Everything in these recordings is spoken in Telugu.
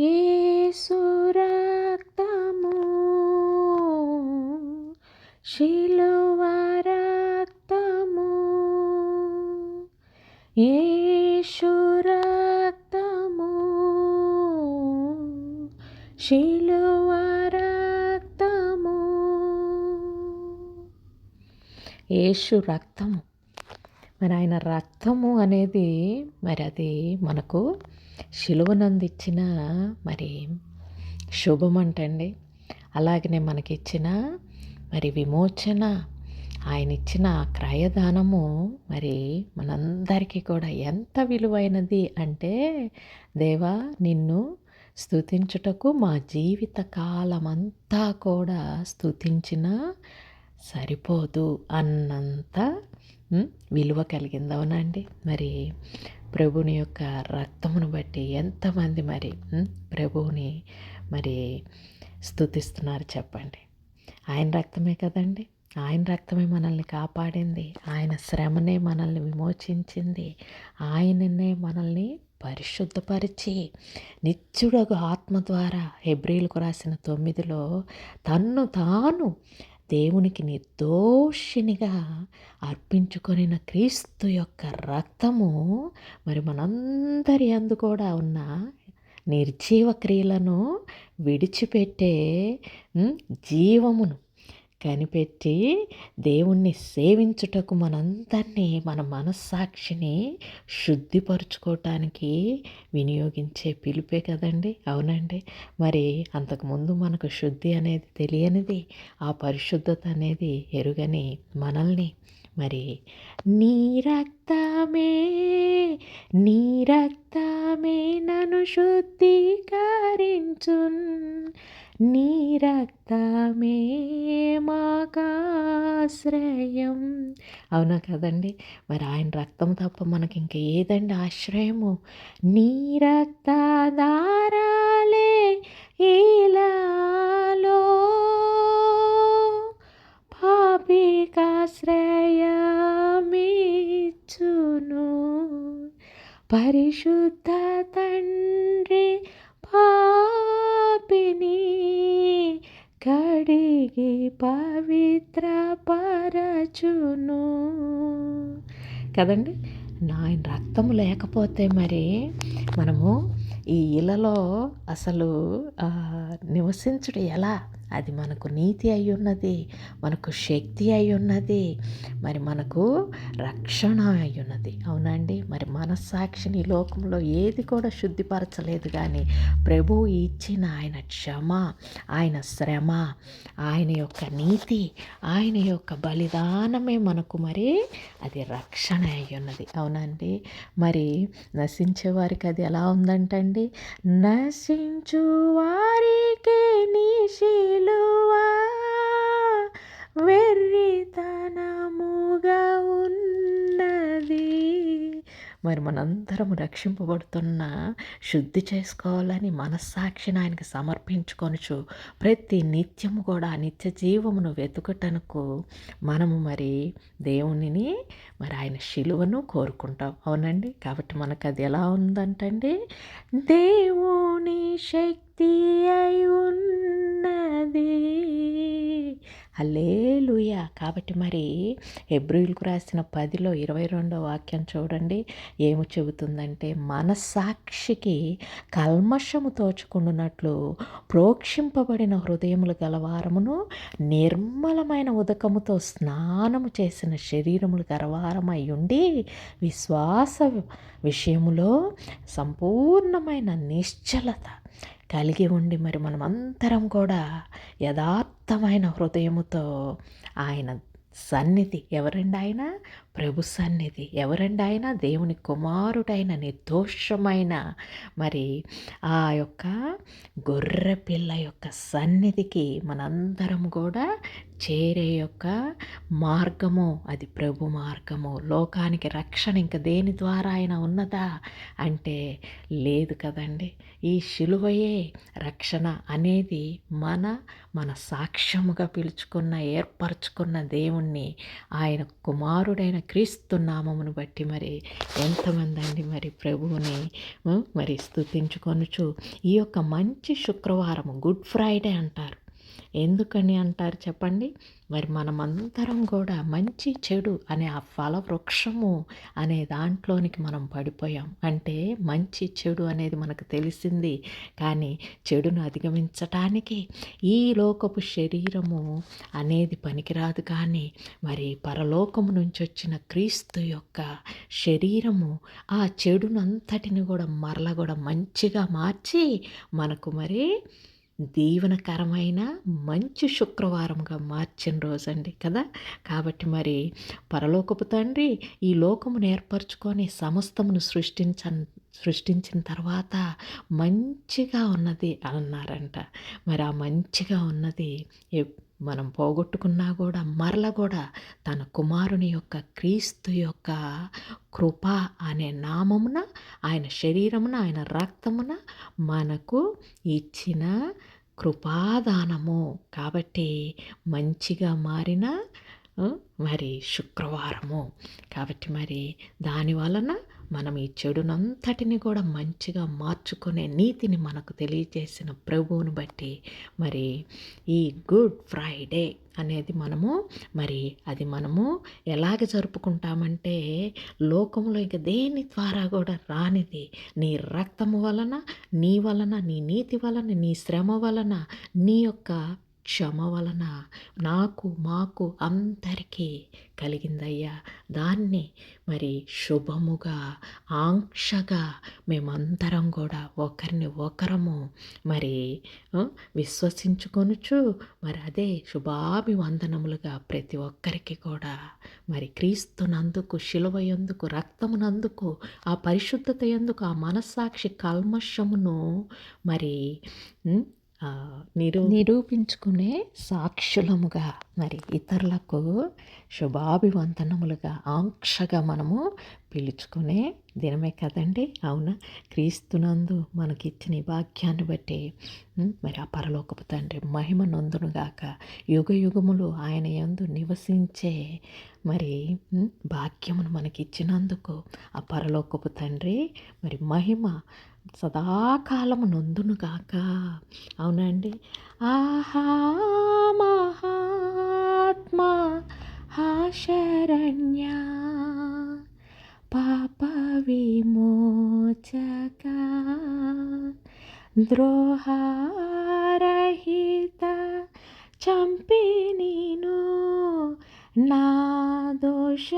యేసు రక్తము శిలువ రక్తము యేసు రక్తము శిలువ రక్తము యేసు రక్తము మరి ఆయన రక్తము అనేది మరి అది మనకు శిలువనందిచ్చిన మరి శుభమంటండి. అలాగనే మనకిచ్చిన మరి విమోచన ఆయన ఇచ్చిన క్రయదానము మరి మనందరికీ కూడా ఎంత విలువైనది అంటే దేవా నిన్ను స్థుతించుటకు మా జీవిత కాలమంతా కూడా స్థుతించిన సరిపోదు అన్నంత విలువ కలిగింది అవునండి మరి ప్రభుని యొక్క రక్తమును బట్టి ఎంతమంది మరి ప్రభువుని మరి స్థుతిస్తున్నారు చెప్పండి. ఆయన రక్తమే కదండి? ఆయన రక్తమే మనల్ని కాపాడింది. ఆయన శ్రమనే మనల్ని విమోచించింది. ఆయననే మనల్ని పరిశుద్ధపరిచి నిత్యుడగు ఆత్మ ద్వారా హెబ్రిల్కు రాసిన తొమ్మిదిలో తన్ను తాను దేవునికి నిర్దోషినిగా అర్పించుకొనిన క్రీస్తు యొక్క రక్తము మరి మనందరి అందు కూడా ఉన్న నిర్జీవ క్రియలను విడిచిపెట్టే జీవమును కనిపెట్టి దేవుణ్ణి సేవించుటకు మనందరినీ మన మనస్సాక్షిని శుద్ధిపరుచుకోవటానికి వినియోగించే పిలిపే కదండి. అవునండి. మరి అంతకుముందు మనకు శుద్ధి అనేది తెలియనిది ఆ పరిశుద్ధత అనేది ఎరుగని మనల్ని. మరి నీ రక్తమే నీ రక్తమే నన్ను శుద్ధీకరించున్. నీ రక్తమే మాకాశ్రయం. అవునా కదండి? మరి ఆయన రక్తం తప్ప మనకి ఇంక ఏదండి ఆశ్రయము? నీ రక్తదారాలే ఇలాలో పాపికాశ్రయమిచ్చును. పరిశుద్ధ తండ్రి తిరిగి పవిత్ర పరచును. కదండి? నాయన రక్తం లేకపోతే మరి మనము ఈ ఇలలో అసలు నివసించడం ఎలా? అది మనకు నీతి అయి ఉన్నది మనకు శక్తి అయి ఉన్నది మరి మనకు రక్షణ అయి ఉన్నది అవునండి మరి మనస్సాక్షిని లోకంలో ఏది కూడా శుద్ధిపరచలేదు కానీ ప్రభువు ఇచ్చిన ఆయన క్షమ ఆయన శ్రమ ఆయన యొక్క నీతి ఆయన యొక్క బలిదానమే మనకు మరి అది రక్షణ అయి ఉన్నది అవునండి మరి నశించే వారికి అది ఎలా ఉందంటండి? నశించు వారికి నీ వెర్రితనముగా ఉన్న మరి మనందరం రక్షింపబడుతున్న శుద్ధి చేసుకోవాలని మనస్సాక్షిని ఆయనకి సమర్పించుకొనుచు ప్రతి నిత్యము కూడా నిత్య జీవమును వెతుకటనుకు మనము మరి దేవునిని మరి ఆయన శిలువను కోరుకుంటాం. అవునండి? కాబట్టి మనకు అది ఎలా ఉందంటండి? దేవుని శక్తి అయి ఉన్నది. హల్లేలుయ. కాబట్టి మరి ఎబ్రిల్కు రాసిన పదిలో ఇరవై రెండో వాక్యం చూడండి. ఏమి చెబుతుందంటే మనస్సాక్షికి కల్మషము తోచుకుండునట్లు ప్రోక్షింపబడిన హృదయములు గలవారమును నిర్మలమైన ఉదకముతో స్నానము చేసిన శరీరములు గలవారమై ఉండి విశ్వాస విషయములో సంపూర్ణమైన నిశ్చలత కలిగి ఉండి మరి మనమందరం కూడా యథార్థమైన హృదయముతో ఆయన సన్నిధి ఎవరండి ఆయన ప్రభు సన్నిధి ఎవరండి ఆయన దేవుని కుమారుడైన నిర్దోషమైన మరి ఆ యొక్క గొర్రె పిల్ల యొక్క సన్నిధికి మనందరం కూడా చేరే యొక్క మార్గము అది ప్రభు మార్గము లోకానికి రక్షణ ఇంకా దేని ద్వారా ఆయన ఉన్నదా అంటే లేదు కదండి. ఈ శిలువయే రక్షణ అనేది మన మన సాక్ష్యముగా పిలుచుకున్న ఏర్పరచుకున్న దేవుణ్ణి ఆయన కుమారుడైన క్రీస్తు నామమును బట్టి మరి ఎంతమంది అండి మరి ప్రభువుని మరి స్తుతించుకొనుచు ఈ యొక్క మంచి శుక్రవారము గుడ్ ఫ్రైడే అంటారు. ఎందుకని అంటారు చెప్పండి? మరి మనమందరం కూడా మంచి చెడు అనే ఆ ఫల వృక్షము అనే దాంట్లోనికి మనం పడిపోయాం. అంటే మంచి చెడు అనేది మనకు తెలిసింది. కానీ చెడును అధిగమించటానికి ఈ లోకపు శరీరము అనేది పనికిరాదు కానీ మరి పరలోకము నుంచి వచ్చిన క్రీస్తు యొక్క శరీరము ఆ చెడునంతటిని కూడా మరల కూడా మంచిగా మార్చి మనకు మరి దీవనకరమైన మంచి శుక్రవారంగా మార్చిన రోజండి కదా? కాబట్టి మరి పరలోకపు తండ్రి ఈ లోకమును ఏర్పరచుకొని సమస్తమును సృష్టించ సృష్టించిన తర్వాత మంచిగా ఉన్నది అన్నారంట. మరి ఆ మంచిగా ఉన్నది మనం పోగొట్టుకున్నా కూడా మరల కూడా తన కుమారుని యొక్క క్రీస్తు యొక్క కృప అనే నామమున ఆయన శరీరమున ఆయన రక్తమున మనకు ఇచ్చిన కృపాదానము. కాబట్టి మంచిగా మారిన మరి శుక్రవారము. కాబట్టి మరి దాని వలన మనం ఈ చెడునంతటిని కూడా మంచిగా మార్చుకునే నీతిని మనకు తెలియజేసిన ప్రభువును బట్టి మరి ఈ గుడ్ ఫ్రైడే అనేది మనము మరి అది మనము ఎలాగ జరుపుకుంటామంటే లోకంలో ఇక దేని ద్వారా కూడా రానిది నీ రక్తము వలన నీ వలన నీ నీతి వలన నీ శ్రమ వలన నీ యొక్క క్షమ వలన నాకు మాకు అందరికీ కలిగిందయ్యా. దాన్ని మరి శుభముగా ఆంక్షగా మేమందరం కూడా ఒకరిని ఒకరము మరి విశ్వసించుకొనుచు మరి అదే శుభాభివందనములుగా ప్రతి ఒక్కరికి కూడా మరి క్రీస్తునందుకు శిలువయందుకు రక్తమునందుకు ఆ పరిశుద్ధత ఎందుకు ఆ మనస్సాక్షి కల్మషమును మరి నిరూ నిరూపించుకునే సాక్షులముగా మరి ఇతరులకు శుభాభివంతనములుగా ఆంక్షగా మనము పిలుచుకునే దినమే కదండి. అవునా? క్రీస్తునందు మనకిచ్చిన ఈ భాగ్యాన్ని బట్టి మరి ఆ పరలోకపు తండ్రి మహిమ నొందునుగాక యుగ యుగములు ఆయన యందు నివసించే మరి భాగ్యమును మనకిచ్చినందుకు ఆ పరలోకపు తండ్రి మరి మహిమ సదాకాలము నొందునుగాక అవునండి. ఆహా మహాత్మా హా శరణ్య పాప విమోచక ద్రోహారహిత చంపి నేను నా దోష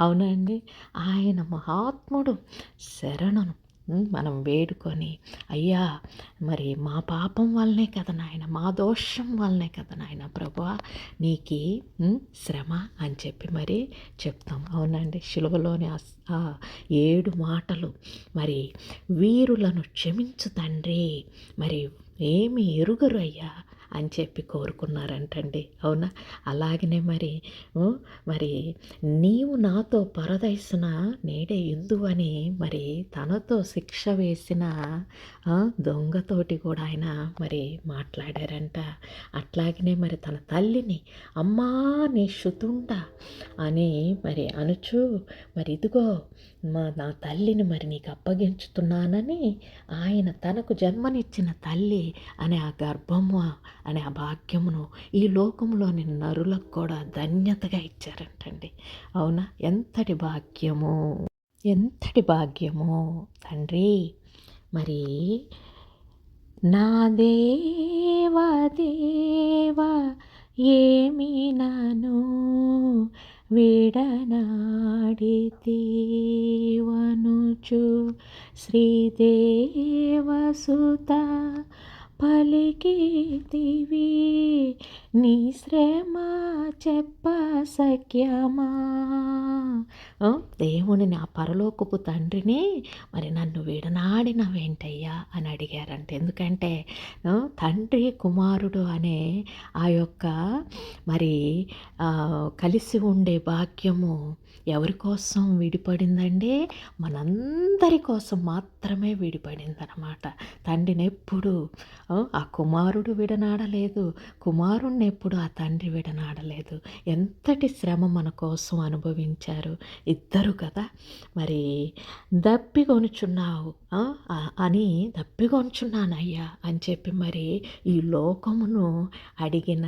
అవునండి. ఆయన మహాత్ముడు. శరణను. మనం వేడుకొని అయ్యా మరి మా పాపం వల్లనే కదా నాయన మా దోషం వల్లనే కదా నాయన ప్రభు నీకి శ్రమ అని చెప్పి మరి చెప్తాం. అవునండి. శిలువలోని ఆ ఏడు మాటలు మరి వీరులను క్షమించు తండ్రి. మరి ఏమి ఎరుగరు అయ్యా. అని చెప్పి కోరుకున్నారంటండి. అవునా? అలాగనే మరి మరి నీవు నాతో పరదైసిన నేడే యుద్ధు అని మరి తనతో శిక్ష వేసిన దొంగతోటి కూడా ఆయన మరి మాట్లాడారంట. అట్లాగనే మరి తన తల్లిని అమ్మా నీ శుతుండ అని మరి అనుచు మరి ఇదిగో మా నా తల్లిని మరి నీకు అప్పగించుతున్నానని ఆయన తనకు జన్మనిచ్చిన తల్లి అనే ఆ గర్భము అనే ఆ భాగ్యమును ఈ లోకంలోని నరులకు కూడా ధన్యతగా ఇచ్చారంటండి. అవునా? ఎంతటి భాగ్యము? ఎంతటి భాగ్యము? తండ్రి మరి నా దేవ దేవ ఏమి నను? విడనాడితీవనుచు శ్రీదేవసుత పలికితివి నీ శ్రమ చెప్ప సఖ్యమా? దేవుని నా పరలోకపు తండ్రిని మరి నన్ను విడనాడినవేంటయ్యా అని అడిగారంట. ఎందుకంటే తండ్రి కుమారుడు అనే ఆ యొక్క మరి కలిసి ఉండే భాగ్యము ఎవరి కోసం విడిపడిందండి మనందరి కోసం మాత్రమే విడిపడిందనమాట. తండ్రిని ఎప్పుడు ఆ, కుమారుడు విడనాడలేదు. కుమారుణ్ణి ఎప్పుడు ఆ తండ్రి విడనాడలేదు ఎంతటి శ్రమ మన కోసం అనుభవించారు. ఇద్దరు కదా. మరి దప్పికొనుచున్నావు అని దప్పికొనుచున్నానయ్యా అని చెప్పి మరి ఈ లోకమును అడిగిన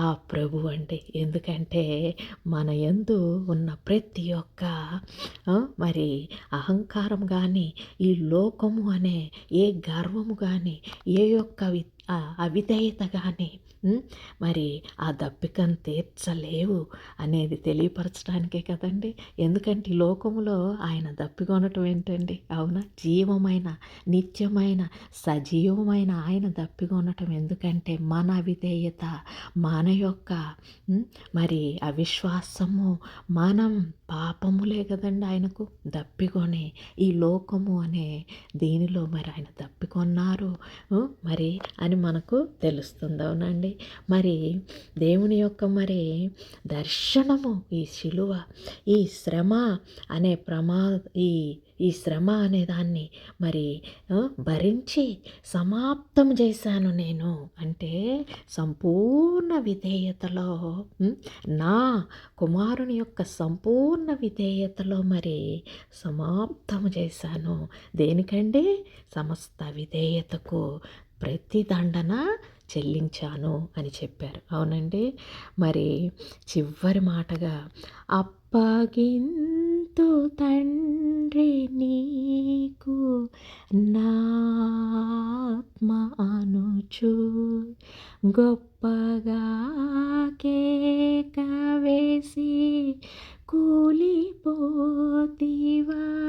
ఆ ప్రభు అండి. ఎందుకంటే మన ఎందు ఉన్న ప్రతి ఒక్క మరి అహంకారం కానీ ఈ లోకము అనే ఏ గర్వము కానీ ఏ యొక్క అవిధేయత కానీ మరి ఆ దప్పికను తీర్చలేవు అనేది తెలియపరచడానికే కదండి. ఎందుకంటే ఈ లోకములో ఆయన దప్పికొనటం ఏంటండి? అవునా? జీవమైన నిత్యమైన సజీవమైన ఆయన దప్పికొనటం ఎందుకంటే మన అవిధేయత మన యొక్క మరి అవిశ్వాసము మనం పాపములే కదండి ఆయనకు దప్పికొని ఈ లోకము అనే దీనిలో మరి ఆయన దప్పికొన్నారు. మరి అని మనకు తెలుస్తుంది అవునండి. మరి దేవుని యొక్క మరి దర్శనము ఈ శిలువ ఈ శ్రమ అనే ప్రమా ఈ ఈ శ్రమ అనే దాన్ని మరి భరించి సమాప్తం చేశాను నేను. అంటే సంపూర్ణ విధేయతలో నా కుమారుని యొక్క సంపూర్ణ విధేయతలో మరి సమాప్తం చేశాను. దేనికండి? సమస్త విధేయతకు ప్రతి దండన చెల్లించాను అని చెప్పారు. అవునండి? మరి చివరి మాటగా అప్పగింతు తండ్రి నీకు నాత్మ అనుచు. గొప్పగా కేక వేసి కూలిపోతివా.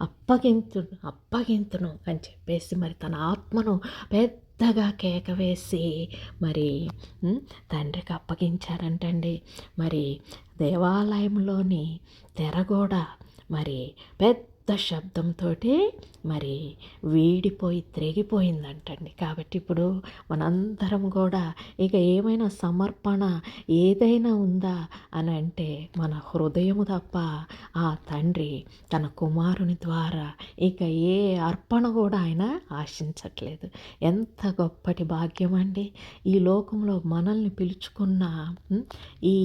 అప్పగింతును అప్పగింతును అని చెప్పేసి మరి తన ఆత్మను పెద్ద పెద్దగా కేక వేసి మరి తండ్రికి అప్పగించారంటండి. మరి దేవాలయంలోని తెర కూడా మరి పెద్ద పెద్ద శబ్దంతో మరి వీడిపోయి త్రెగిపోయిందంటండి. కాబట్టి ఇప్పుడు మనందరం కూడా ఇక ఏమైనా సమర్పణ ఏదైనా ఉందా అని అంటే మన హృదయము తప్ప ఆ తండ్రి తన కుమారుని ద్వారా ఇక ఏ అర్పణ కూడా ఆయన ఆశించట్లేదు. ఎంత గొప్పటి భాగ్యం అండి ఈ లోకంలో మనల్ని పిలుచుకున్న ఈ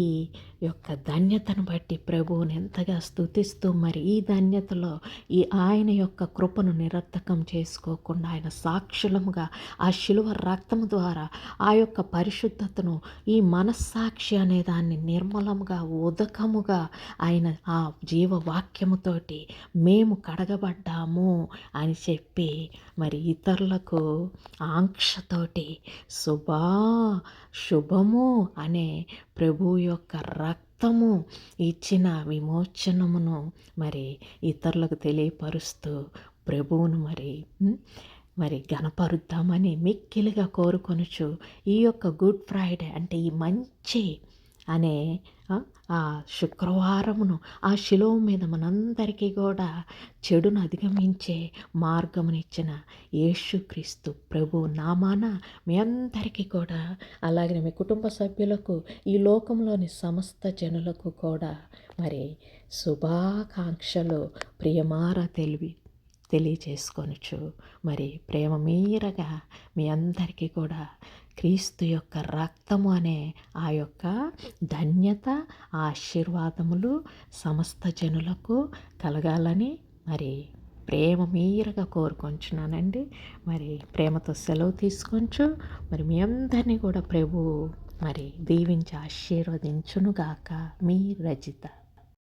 యొక్క ధన్యతను బట్టి ప్రభువుని ఎంతగా స్థుతిస్తూ మరి ఈ ధన్యతలో ఈ ఆయన యొక్క కృపను నిరర్థకం చేసుకోకుండా ఆయన సాక్షులముగా ఆ శిలువ రక్తము ద్వారా ఆ యొక్క పరిశుద్ధతను ఈ మనస్సాక్షి అనే దాన్ని నిర్మలముగా ఉదకముగా ఆయన ఆ జీవవాక్యముతోటి మేము కడగబడ్డాము అని చెప్పి మరి ఇతరులకు ఆంక్షతోటి శుభా శుభము అనే ప్రభు యొక్క మొత్తము ఇచ్చిన విమోచనమును మరి ఇతరులకు తెలియపరుస్తూ ప్రభువును మరి మరి గణపరుద్దామని మిక్కిలిగా కోరుకొనుచు ఈ యొక్క గుడ్ ఫ్రైడే అంటే ఈ మంచి అనే ఆ శుక్రవారమును ఆ శిలో మీద మనందరికీ కూడా చెడును అధిగమించే మార్గమునిచ్చిన యేసుక్రీస్తు ప్రభు నామాన మీ అందరికీ కూడా అలాగే మీ కుటుంబ సభ్యులకు ఈ లోకంలోని సమస్త జనులకు కూడా మరి శుభాకాంక్షలు ప్రియమార తెలివి తెలియచేసుకొనచ్చు మరి ప్రేమ మీరగా మీ అందరికీ కూడా క్రీస్తు యొక్క రక్తము అనే ఆ యొక్క ధన్యత ఆశీర్వాదములు సమస్త జనులకు కలగాలని మరి ప్రేమ మీరగా కోరుకొంచున్నానండి. మరి ప్రేమతో సెలవు తీసుకొంచు. మరి మీ అందరినీ కూడా ప్రభు మరి దీవించి ఆశీర్వదించునుగాక. మీ రజిత.